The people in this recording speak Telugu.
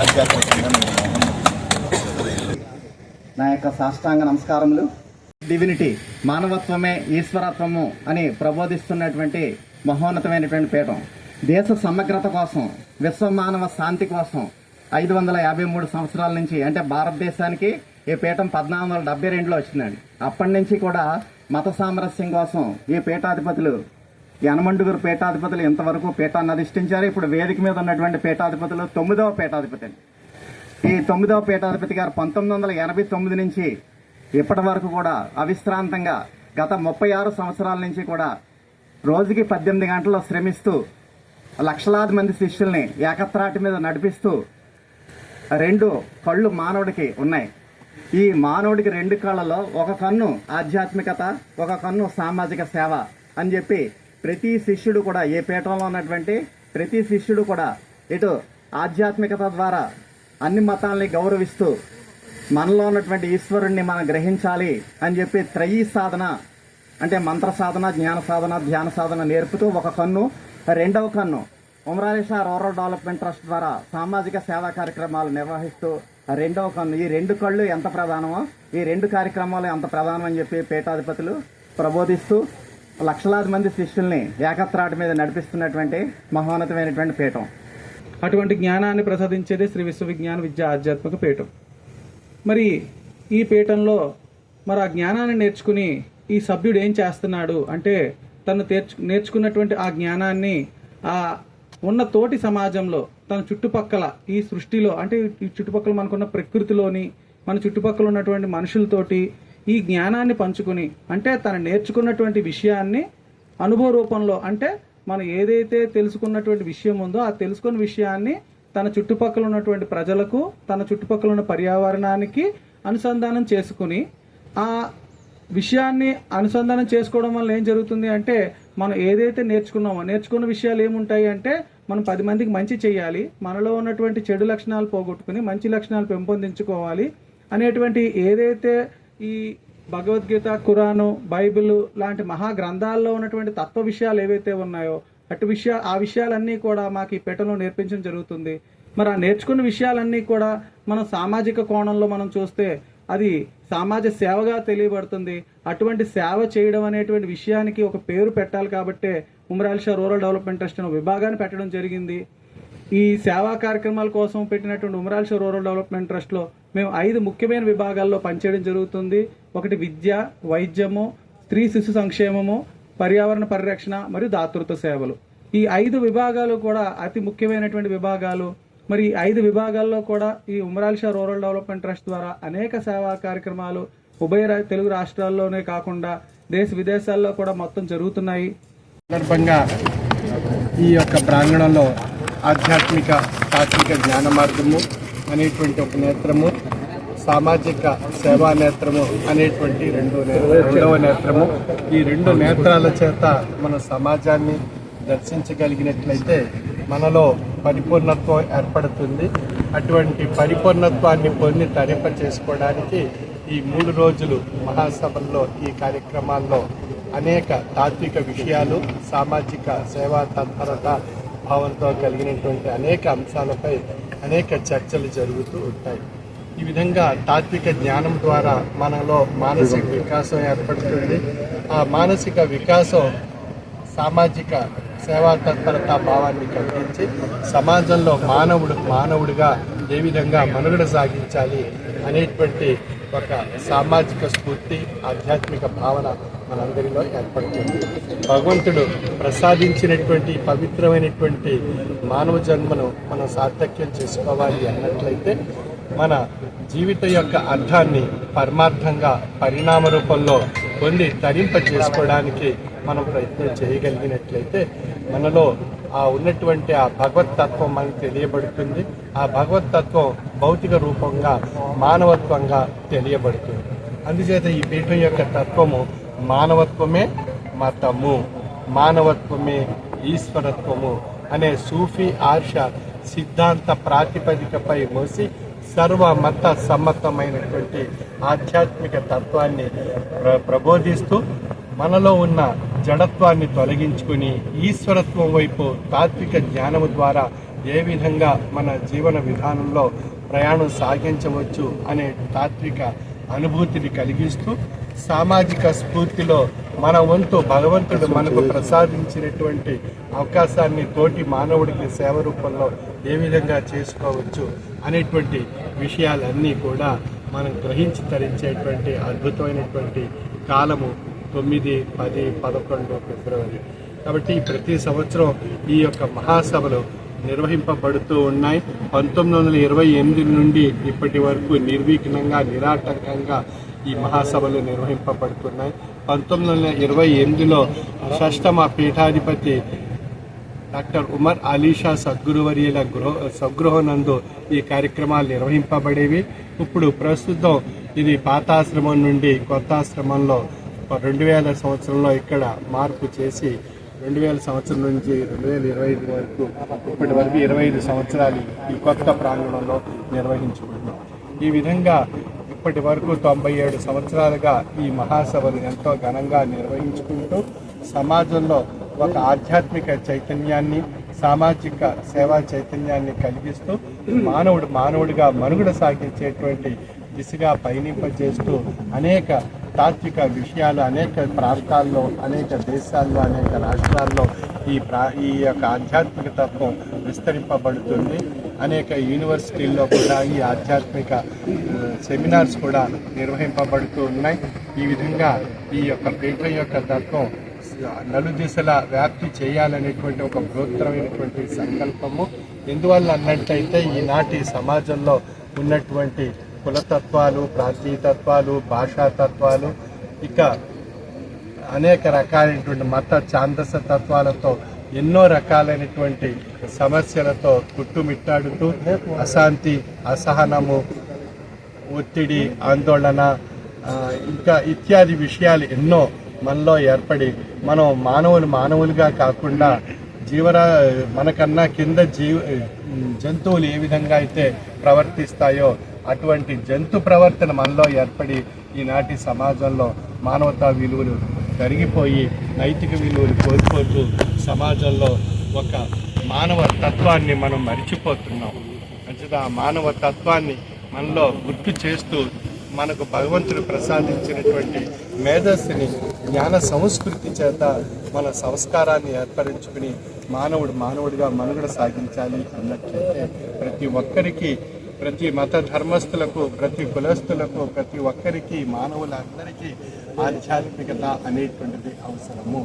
ఆధ్యాత్మికంగా నా యొక్క సాష్టాంగ నమస్కారములు. డివినిటీ మానవత్వమే ఈశ్వరత్వము అని ప్రబోధిస్తున్నటువంటి మహోన్నతమైనటువంటి పీఠం. దేశ సమగ్రత కోసం విశ్వ మానవ శాంతి కోసం ఐదు వందల యాభై మూడు సంవత్సరాల నుంచి అంటే భారతదేశానికి ఈ పీఠం పద్నాలుగు వందల డెబ్బై రెండులో వచ్చిందండి. అప్పటి నుంచి కూడా మత సామరస్యం కోసం ఈ పీఠాధిపతులు యనమండుగురు పీఠాధిపతులు ఇంతవరకు పీఠాన్ని అధిష్ఠించారు. ఇప్పుడు వేదిక మీద ఉన్నటువంటి పీఠాధిపతులు తొమ్మిదవ పీఠాధిపతి ఈ తొమ్మిదవ పీఠాధిపతి గారు పంతొమ్మిది వందల ఎనభై తొమ్మిది నుంచి ఇప్పటి వరకు కూడా అవిశ్రాంతంగా గత ముప్పై ఆరు సంవత్సరాల నుంచి కూడా రోజుకి పద్దెనిమిది గంటలు శ్రమిస్తూ లక్షలాది మంది శిష్యుల్ని ఏకత్రాటి మీద నడిపిస్తూ రెండు కళ్ళు మానవుడికి ఉన్నాయి. ఈ మానవుడికి రెండు కళ్ళలో ఒక కన్ను ఆధ్యాత్మికత ఒక కన్ను సామాజిక సేవ అని చెప్పి ప్రతి శిష్యుడు కూడా ఏ పీఠంలో ఉన్నటువంటి ప్రతి శిష్యుడు కూడా ఇటు ఆధ్యాత్మికత ద్వారా అన్ని మతాల్ని గౌరవిస్తూ మనలో ఉన్నటువంటి ఈశ్వరుణ్ణి మనం గ్రహించాలి అని చెప్పి త్రయీ సాధన అంటే మంత్ర సాధన జ్ఞాన సాధన ధ్యాన సాధన నేర్పుతూ ఒక కన్ను రెండవ కన్ను ఉమరాలేశ రూరల్ డెవలప్మెంట్ ట్రస్ట్ ద్వారా సామాజిక సేవా కార్యక్రమాలు నిర్వహిస్తూ రెండవ కన్ను. ఈ రెండు కళ్ళు ఎంత ప్రధానమో ఈ రెండు కార్యక్రమాలు ఎంత ప్రధానం అని చెప్పి పీఠాధిపతులు ప్రబోధిస్తూ లక్షలాది మంది శిష్యుల్ని ఏకత్రాటి మీద నడిపిస్తున్నటువంటి మహోన్నతమైనటువంటి పీఠం. అటువంటి జ్ఞానాన్ని ప్రసాదించేదే శ్రీ విశ్వవిజ్ఞాన విద్య ఆధ్యాత్మిక పీఠం. మరి ఈ పీఠంలో మరి ఆ జ్ఞానాన్ని నేర్చుకుని ఈ సభ్యుడు ఏం చేస్తున్నాడు అంటే తను తెర్చు నేర్చుకున్నటువంటి ఆ జ్ఞానాన్ని ఆ ఉన్న తోటి సమాజంలో తన చుట్టుపక్కల ఈ సృష్టిలో అంటే ఈ చుట్టుపక్కల మనకున్న ప్రకృతిలోని మన చుట్టుపక్కల ఉన్నటువంటి మనుషులతోటి ఈ జ్ఞానాన్ని పంచుకుని అంటే తను నేర్చుకున్నటువంటి విషయాన్ని అనుభవ రూపంలో అంటే మనం ఏదైతే తెలుసుకున్నటువంటి విషయం ఉందో ఆ తెలుసుకున్న విషయాన్ని తన చుట్టుపక్కల ఉన్నటువంటి ప్రజలకు తన చుట్టుపక్కల ఉన్న పర్యావరణానికి అనుసంధానం చేసుకుని ఆ విషయాన్ని అనుసంధానం చేసుకోవడం వల్ల ఏం జరుగుతుంది అంటే మనం ఏదైతే నేర్చుకున్నామో నేర్చుకున్న విషయాలు ఏముంటాయి అంటే మనం పది మందికి మంచి చేయాలి మనలో ఉన్నటువంటి చెడు లక్షణాలు పోగొట్టుకుని మంచి లక్షణాలు పెంపొందించుకోవాలి అనేటువంటి ఏదైతే ఈ భగవద్గీత ఖురాను బైబిల్ లాంటి మహా గ్రంథాల్లో ఉన్నటువంటి తత్వ విషయాలు ఏవైతే ఉన్నాయో అటు విషయా ఆ విషయాలన్నీ కూడా మాకు ఈ పీఠంలో నేర్పించడం జరుగుతుంది. మరి ఆ నేర్చుకున్న విషయాలన్నీ కూడా మనం సామాజిక కోణంలో మనం చూస్తే అది సమాజ సేవగా తెలియబడుతుంది. అటువంటి సేవ చేయడం అనేటువంటి విషయానికి ఒక పేరు పెట్టాలి కాబట్టే Umaral Shah rural development trust అనే విభాగాన్ని పెట్టడం జరిగింది. ఈ సేవా కార్యక్రమాల కోసం పెట్టినటువంటి ఉమరాల్ షా రూరల్ డెవలప్మెంట్ ట్రస్ట్లో మేము ఐదు ముఖ్యమైన విభాగాల్లో పనిచేయడం జరుగుతుంది. ఒకటి విద్య వైద్యము స్త్రీ శిశు సంక్షేమము పర్యావరణ పరిరక్షణ మరియు దాతృత్వ సేవలు. ఈ ఐదు విభాగాలు కూడా అతి ముఖ్యమైనటువంటి విభాగాలు. మరి ఈ ఐదు విభాగాల్లో కూడా ఈ Umar Ali Shah rural development trust ద్వారా అనేక సేవా కార్యక్రమాలు ఉభయ తెలుగు రాష్ట్రాల్లోనే కాకుండా దేశ విదేశాల్లో కూడా మొత్తం జరుగుతున్నాయి. సందర్భంగా ఈ యొక్క ప్రాంగణంలో ఆధ్యాత్మిక తాత్విక జ్ఞాన మార్గము అనేటువంటి ఒక నేత్రము సామాజిక సేవా నేత్రము అనేటువంటి రెండు రెండవ నేత్రము. ఈ రెండు నేత్రాల చేత మన సమాజాన్ని దర్శించగలిగినట్లయితే మనలో పరిపూర్ణత్వం ఏర్పడుతుంది. అటువంటి పరిపూర్ణత్వాన్ని పొంది తరింప చేసుకోవడానికి ఈ మూడు రోజులు మహాసభల్లో ఈ కార్యక్రమాల్లో అనేక తాత్విక విషయాలు సామాజిక సేవా తత్పరత భావంతో కలిగినటువంటి అనేక అంశాలపై అనేక చర్చలు జరుగుతూ ఉంటాయి. ఈ విధంగా తాత్విక జ్ఞానం ద్వారా మనలో మానసిక వికాసం ఏర్పడుతుంది. ఆ మానసిక వికాసం సామాజిక సేవా తత్పరత భావాన్ని కలిగించి సమాజంలో మానవుడు మానవుడిగా ఏ విధంగా మనుగడ సాగించాలి అనేటువంటి ఒక సామాజిక స్ఫూర్తి ఆధ్యాత్మిక భావన మనందరిలో ఏర్పడుతుంది. భగవంతుడు ప్రసాదించినటువంటి పవిత్రమైనటువంటి మానవ జన్మను మనం సార్థక్యం చేసుకోవాలి అన్నట్లయితే మన జీవిత యొక్క అర్థాన్ని పరమార్థంగా పరిణామ రూపంలో పొంది తరింప చేసుకోవడానికి మనం ప్రయత్నం చేయగలిగినట్లయితే మనలో ఆ ఉన్నటువంటి ఆ భగవత్ తత్వం మనకు తెలియబడుతుంది. ఆ భగవత్ తత్వం భౌతిక రూపంగా మానవత్వంగా తెలియబడుతుంది. అందుచేత ఈ పీఠం యొక్క తత్వము మానవత్వమే మతము. మానవత్వమే ఈశ్వరత్వము అనే సూఫీ ఆర్ష సిద్ధాంత ప్రాతిపదికపై మోసి సర్వ మత సమ్మతమైనటువంటి ఆధ్యాత్మిక తత్వాన్ని ప్ర- ప్రబోధిస్తూ మనలో ఉన్న జడత్వాన్ని తొలగించుకుని ఈశ్వరత్వం వైపు తాత్విక జ్ఞానము ద్వారా ఏ విధంగా మన జీవన విధానంలో ప్రయాణం సాగించవచ్చు అనే తాత్విక అనుభూతిని కలిగిస్తూ సామాజిక స్ఫూర్తిలో మన వంతు భగవంతుడు మనకు ప్రసాదించినటువంటి అవకాశాన్ని తోటి మానవుడికి సేవ రూపంలో ఏ విధంగా చేసుకోవచ్చు అనేటువంటి విషయాలన్నీ కూడా మనం గ్రహించి తరించేటువంటి అద్భుతమైనటువంటి కాలము తొమ్మిది పది పదకొండు ఫిబ్రవరి. కాబట్టి ప్రతి సంవత్సరం ఈ యొక్క మహాసభలు నిర్వహింపబడుతూ ఉన్నాయి. పంతొమ్మిది వందల ఇరవై ఎనిమిది నుండి ఇప్పటి వరకు నిర్విఘ్నంగా నిరాటంకంగా ఈ మహాసభలు నిర్వహింపబడుతున్నాయి. పంతొమ్మిది వందల ఇరవై ఎనిమిదిలో షష్టమ పీఠాధిపతి డాక్టర్ ఉమర్ అలీషా సద్గురువర్యుల గృహ స్వగృహనందు ఈ కార్యక్రమాలు నిర్వహింపబడేవి. ఇప్పుడు ప్రస్తుతం ఇది పాతాశ్రమం నుండి కొత్త ఆశ్రమంలో రెండు వేల సంవత్సరంలో ఇక్కడ మార్పు చేసి రెండు వేల సంవత్సరం నుంచి రెండు వేల ఇరవై ఐదు వరకు ఇప్పటి వరకు ఇరవై ఐదు సంవత్సరాలు ఈ కొత్త ప్రాంగణంలో నిర్వహించుకుంటున్నాం ఈ విధంగా ఇప్పటి వరకు తొంభై ఏడు సంవత్సరాలుగా ఈ మహాసభను ఎంతో ఘనంగా నిర్వహించుకుంటూ సమాజంలో ఒక ఆధ్యాత్మిక చైతన్యాన్ని సామాజిక సేవా చైతన్యాన్ని కలిగిస్తూ మానవుడు మానవుడిగా మనుగడ సాగించేటువంటి దిశగా పయనింపజేస్తూ అనేక తాత్విక విషయాలు అనేక ప్రాంతాల్లో అనేక దేశాల్లో అనేక రాష్ట్రాల్లో ఈ ప్రా ఈ యొక్క ఆధ్యాత్మిక తత్వం విస్తరింపబడుతుంది. అనేక యూనివర్సిటీల్లో కూడా ఈ ఆధ్యాత్మిక సెమినార్స్ కూడా నిర్వహింపబడుతూ ఉన్నాయి. ఈ విధంగా ఈ యొక్క పీఠం యొక్క తత్వం నలుదిశల వ్యాప్తి చేయాలనేటువంటి ఒక బృహత్తరమైనటువంటి సంకల్పము. ఎందువల్ల అన్నట్టయితే ఈనాటి సమాజంలో ఉన్నటువంటి కులతత్వాలు ప్రాంతీయతత్వాలు భాషా తత్వాలు ఇక అనేక రకాలైనటువంటి మత ఛాందస తత్వాలతో ఎన్నో రకాలైనటువంటి సమస్యలతో కుట్టుమిట్టాడుతూ అశాంతి అసహనము ఒత్తిడి ఆందోళన ఇంకా ఇత్యాది విషయాలు ఎన్నో మనలో ఏర్పడి మనం మానవులు మానవులుగా కాకుండా జీవరా మనకన్నా కింద జీవ జంతువులు ఏ విధంగా అయితే ప్రవర్తిస్తాయో అటువంటి జంతు ప్రవర్తన మనలో ఏర్పడి ఈనాటి సమాజంలో మానవతా విలువలు కరిగిపోయి నైతిక విలువలు కోల్పోతూ సమాజంలో ఒక మానవ తత్వాన్ని మనం మరిచిపోతున్నాం. అంచేత ఆ మానవ తత్వాన్ని మనలో గుర్తు చేస్తూ మనకు భగవంతుడు ప్రసాదించినటువంటి మేధస్సుని జ్ఞాన సంస్కృతి చేత మన సంస్కారాన్ని ఏర్పరించుకుని మానవుడు మానవుడిగా మనుగడ సాగించాలి అన్నట్లయితే ప్రతి ఒక్కరికి ప్రతి మత ధర్మస్థులకు ప్రతి కులస్తులకు ప్రతి ఒక్కరికి మానవులందరికీ ఆధ్యాత్మికత అనేటువంటిది అవసరము.